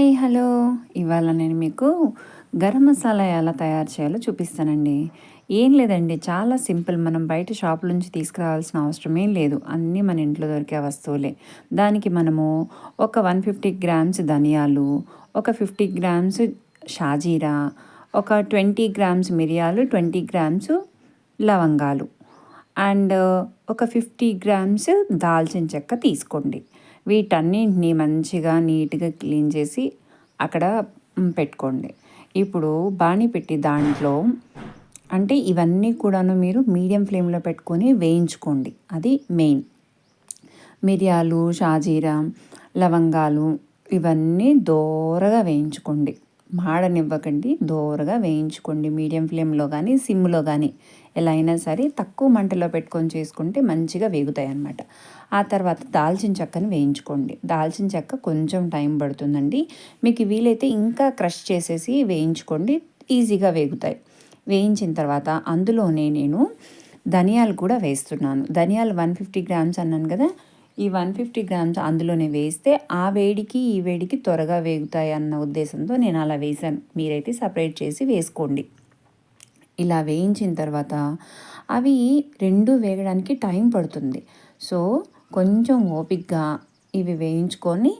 Hi hello. ఇవాళ నేను మీకు గరం మసాలా ఎలా తయారు చేయాలో చూపిస్తానండి. ఏం లేదండి చాలా సింపుల్. మనం బయట షాప్ నుంచి తీసుకురావాల్సిన అవసరం ఏం లేదు. అన్నీ మన ఇంట్లో దొరికే వస్తువులే. దానికి మనము ఒక వన్ ఫిఫ్టీ గ్రామ్స్ ధనియాలు ఒక ఫిఫ్టీ గ్రామ్స్ షాజీరా ఒక ట్వంటీ గ్రామ్స్ మిరియాలు ట్వంటీ గ్రామ్స్ లవంగాలు. అండ్ ఒక ఫిఫ్టీ గ్రామ్స్ దాల్చిన చెక్క తీసుకోండి. వీటన్నింటినీ మంచిగా నీట్గా క్లీన్ చేసి అక్కడ పెట్టుకోండి. ఇప్పుడు బాణీ పెట్టి దాంట్లో అంటే ఇవన్నీ కూడాను మీరు మీడియం ఫ్లేమ్లో పెట్టుకొని వేయించుకోండి. అది మెయిన్. మిరియాలు షాజీరా లవంగాలు ఇవన్నీ దోరగా వేయించుకోండి. మాడనివ్వకండి దోరగా వేయించుకోండి. మీడియం ఫ్లేమ్లో కానీ సిమ్లో కానీ ఎలా అయినా సరే తక్కువ మంటలో పెట్టుకొని చేసుకుంటే మంచిగా వేగుతాయి అన్నమాట ఆ తర్వాత దాల్చిన చెక్కని వేయించుకోండి. దాల్చిన చెక్క కొంచెం టైం పడుతుందండి. మీకు వీలైతే ఇంకా క్రష్ చేసేసి వేయించుకోండి ఈజీగా వేగుతాయి. వేయించిన తర్వాత అందులోనే నేను ధనియాలు కూడా వేస్తున్నాను. ధనియాలు వన్ ఫిఫ్టీ గ్రామ్స్ అన్నాను కదా ఈ వన్ ఫిఫ్టీ గ్రామ్స్ అందులోనే వేస్తే ఆ వేడికి ఈ వేడికి త్వరగా వేగుతాయి అన్న ఉద్దేశంతో నేను అలా వేసాను మీరైతే సపరేట్ చేసి వేసుకోండి. ఇలా వేయించిన తర్వాత అవి రెండు వేగడానికి టైం పడుతుంది. సో కొంచెం ఓపిక్గా ఇవి వేయించుకొని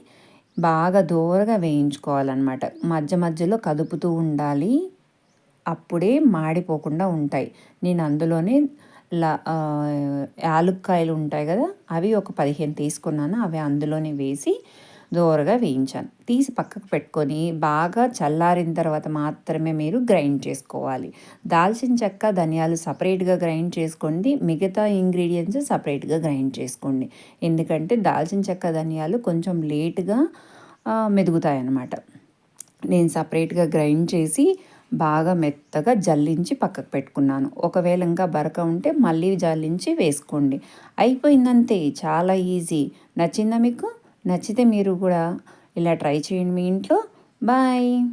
బాగా దూరగా వేయించుకోవాలన్నమాట. మధ్య మధ్యలో కదుపుతూ ఉండాలి. అప్పుడే మాడిపోకుండా ఉంటాయి. నేను అందులోనే లా యాలుక్కాయలు ఉంటాయి కదా అవి ఒక పదిహేను తీసుకున్నాను అవి అందులోనే వేసి దోరగా వేయించాను. తీసి పక్కకు పెట్టుకొని బాగా చల్లారిన తర్వాత మాత్రమే మీరు గ్రైండ్ చేసుకోవాలి. దాల్చిన చెక్క ధనియాలు సపరేట్గా గ్రైండ్ చేసుకోండి మిగతా ఇంగ్రీడియంట్స్ సపరేట్గా గ్రైండ్ చేసుకోండి. ఎందుకంటే దాల్చిన చెక్క ధనియాలు కొంచెం లేటుగా మెదుగుతాయి అన్నమాట నేను సపరేట్గా గ్రైండ్ చేసి బాగా మెత్తగా జల్లించి పక్కకు పెట్టుకున్నాను. ఒకవేళ ఇంకా బరక ఉంటే మళ్ళీ జల్లించి వేసుకోండి. అయిపోయిందంతే. చాలా ఈజీ. నచ్చిందా మీకు? నచ్చితే మీరు కూడా ఇలా ట్రై చేయండి మీ ఇంట్లో. బాయ్.